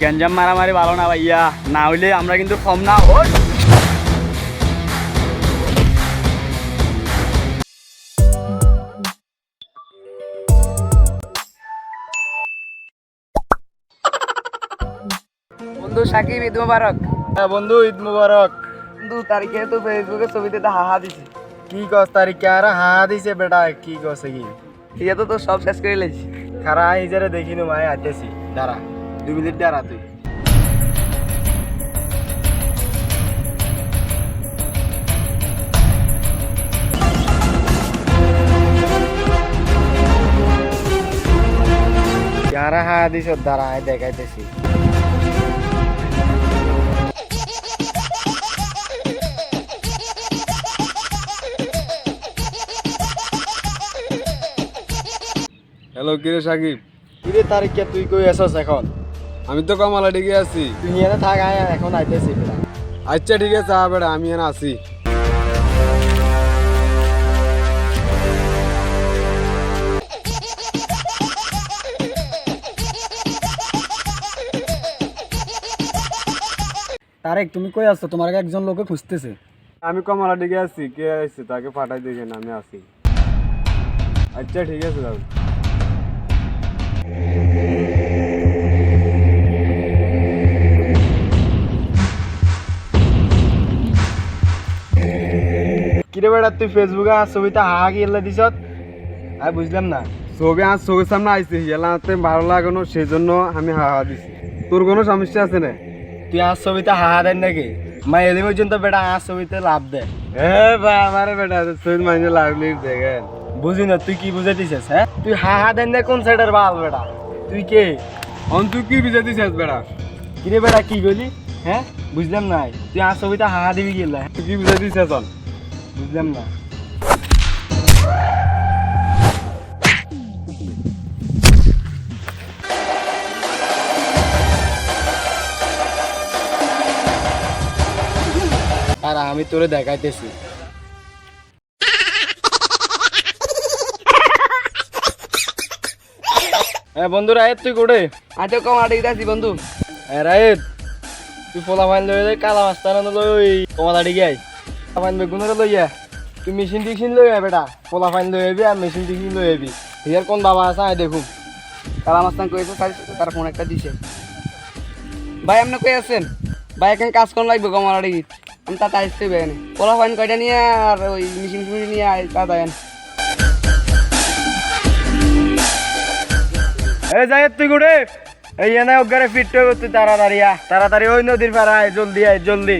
গ্যাঞ্জাম মারামারি ভালো না ভাইয়া। না হইলে আমরা কিন্তু কম না ওই। বন্ধু সাকিব ঈদ মুবারক। হ্যাঁ বন্ধু ঈদ মুবারক। দু তারিখে তো ফেসবুকে ছবিতে তো হাহা দিছে। কি কস তারিখে? আর হা দিছে বেটা কি কছে কি ইয়ে তো তো সব শেষ করে লেছি খারা ইজারে দেখিনু মাই আইতেছি দাঁড়া। দুই মিনিট দাঁড়া তুই কারা হা দিছ দাঁড়া আয় দেখাইতেছি হ্যালো কিরে সাকিব কিরে তারিখে তুই কই আসছ এখন আমি তো কমালা ডিগে আছি। তুই এনে থাক এখন আইতেছি আচ্ছা ঠিক আছে বেড়া আমি এনে আছি। তারেক তুমি কই আসছো তোমার একজন লোকে খুঁজতেছে। আমি কমালা ডিগে আছি কে আসছে তাকে পাঠাই দেখেন আমি আছি। আচ্ছা ঠিক আছে দাদা কিরে বেটা তুই ফেসবুকে আর ছবিটা হাহা কি এলে দিছত আমি বুঝলাম না। ছবি আর চোখের সামনে আইছে হিয়ালাতে ভালো লাগানো সেই জন্য আমি হাওয়া দিছি। তোর কোনো সমস্যা আছে না? তুই আর ছবিতে হাহা দেন নাকি? মা এলি পর্যন্ত বেটা আর ছবিতে লাভ দে। এ ভাই আমার বেটা ছবি মাইনে লাগলি দেখেন। বুঝি না তুই কি বুঝে দিছিস হ্যাঁ? তুই হাহা দেন না কোন সাইডের বাল বেটা? তুই কে? অন তুই কি বিজয় দিছিস বেড়া কিরে বেটা কি বলি হ্যাঁ? বুঝলাম না তুই আর ছবিতে হাহা দিবি গেলে তুই কি বিজয় দিছিস অন? বুঝলাম না। আর আমি তোরে দেখাইতেছি। হ্যাঁ বন্ধুরা এ তুই কোটে আজ কম আটে দিতেছি বন্ধু। হ্যাঁ রাইট তুই ফোলা ফাইন লই কালা মাস্তান লই কমলা দিকে আই ফাইন বেগুনের লইয়া তুই মেশিন টিশিন লই আয় বেটা। ফোলা ফাইন লই আবি আর মেশিন টিশিন লই আবি হিয়ার কোন বাবা আছে আয় দেখুন। কালা মাস্তান কয়েছে তার ফোন একটা দিছে। ভাই আপনি কই আছেন? ভাই এখন কাজ কোন লাগবে আটে আমি তাতে আসতে বেনে পোলা ফাইন কয়টা নিয়ে আর ওই মিশিং ফিশিং নিয়ে আয় তা দেন এ যাই তুই কোটে এই এনে ওগারে ফিট হয়ে তুই তাড়াতাড়ি আ তাড়াতাড়ি ওই নদীর পাড়া আয় জলদি আয়, জলদি।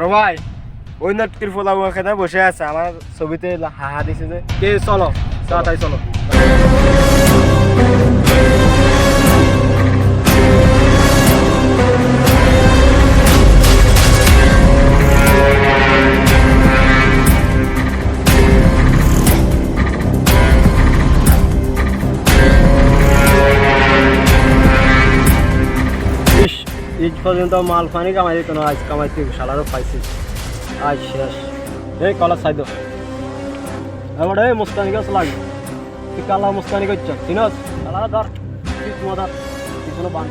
বড় ভাই, ওই নটকির ফোলা ওখানে বসে আছে, আমার ছবিতে হাহা দিছে যে। কে চলো, তাড়াতাড়ি চলো। ঈদ পর্যন্ত মাল ফানি কামাই দিত না আজ কামাইতে শালারও পাইছি। আজ শেষ। এই কলা সাইদ এবার এই মুস্তানি গাছ লাগে তুই কালা মুস্তানি করছ চিনস কালা ধর মদার বান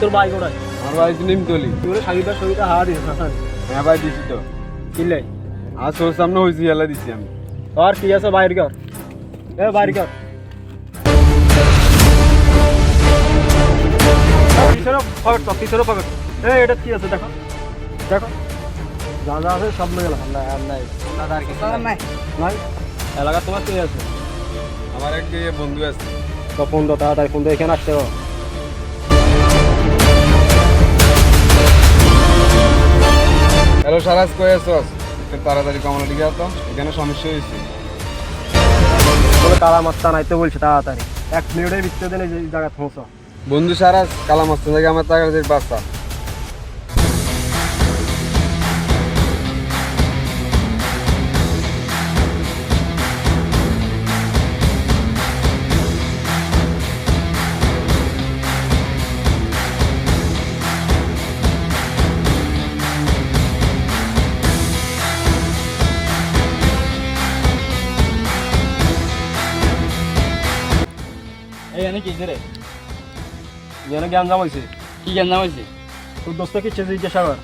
তোর ভাই গোড়ায় আমার ভাই নিমতলি। তুই সাগিদার সবিতা হাওয়া দিস হাসান। হ্যাঁ ভাই দিছি তো। কিনলে আর চোখের সামনে হয়েছি দিছি আমি। আর কি আছে বাইর কর। এ বাইর কর। পকেট পকেট এই এটা কি আছে? দেখো। দেখো। যা যা আছে সব নিয়ে গেলাম না আর নাই। দাদা আর কিছু নাই। নাই। এলাকা তোমার কি আছে? আমার এক বন্ধু আছে। তো ফোন দাও তাড়াতাড়ি ফোন এখানে আসতে হবে। হ্যালো সারাজ তাড়াতাড়ি কমলা দিকে তো এখানে সমস্যা হয়েছে। বলে কালা মাস্তা নাইতে বলছে তাড়াতাড়ি। এক মিনিটের ভিতরে দিন এই জায়গায় পৌঁছো বন্ধু সারাজ কালা মাস্তান থেকে আমার দিয়ে বাস্তা এই এনে কি রে? যেন জ্ঞান জাম হয়েছে কি জ্ঞান নাম হয়েছে তোর দোস্ত কি চেয়ে জিজ্ঞাসা কর।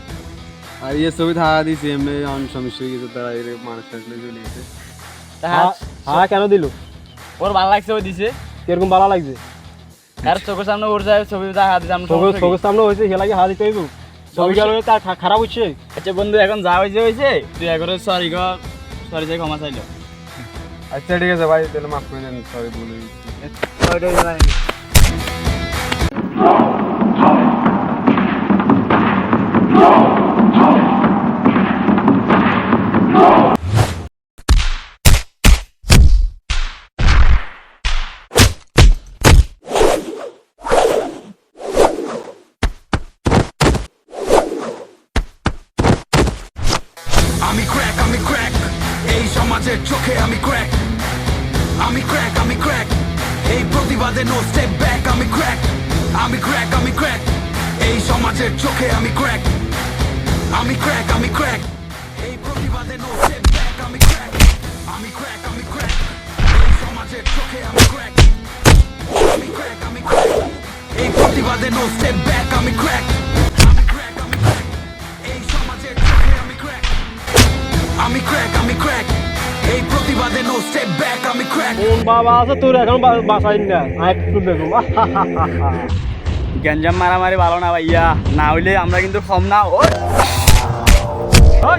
আর ইয়ে ছবি থাকা দিয়েছি এমনি অনেক সমস্যা হয়ে গেছে তারা এর মানুষ আসলে চলে গেছে। হ্যাঁ হ্যাঁ কেন দিল? ওর ভালো লাগছে ওই দিছে। কীরকম ভালো লাগছে? আর চোখের সামনে ওর যায় ছবি চোখের সামনে হয়েছে সে লাগে হাত দিতে হইব। ছবি গেল তার খারাপ হচ্ছে। আচ্ছা বন্ধু এখন যা হয়েছে হয়েছে তুই একবারে সরি কর সরি যাই ক্ষমা চাইলো। আচ্ছা ঠিক আছে ভাই তাহলে মাফ করে দেন সরি বলে আমি ক্র্যাক আমি ক্র্যাক এই সমাজের চোখে আমি ক্র্যাক আমি ক্র্যাক আমি ক্র্যাক এই প্রতিবাদে নো স্টেপ ব্যাক আমি ক্র্যাক আমি ক্র্যাক আমি ক্র্যাক এই সমাজের চোখে আমি ক্র্যাক আমি ক্র্যাক আমি ক্র্যাক এই প্রতিবাদে নো স্টেপ ব্যাক আমি ক্র্যাক আমি ক্র্যাক আমি ক্র্যাক এই সমাজের চোখে আমি ক্র্যাক আমি ক্র্যাক আমি ক্র্যাক এই প্রতিবাদে নো স্টেপ প্রতিবাদে step back, ব্যাক আমি crack. কোন বাবা আছে তোর এখন বাসাই না। আর একটু দেখুন গঞ্জাম মারামারি ভালো না ভাইয়া। না হইলে আমরা কিন্তু কম না। ও ওই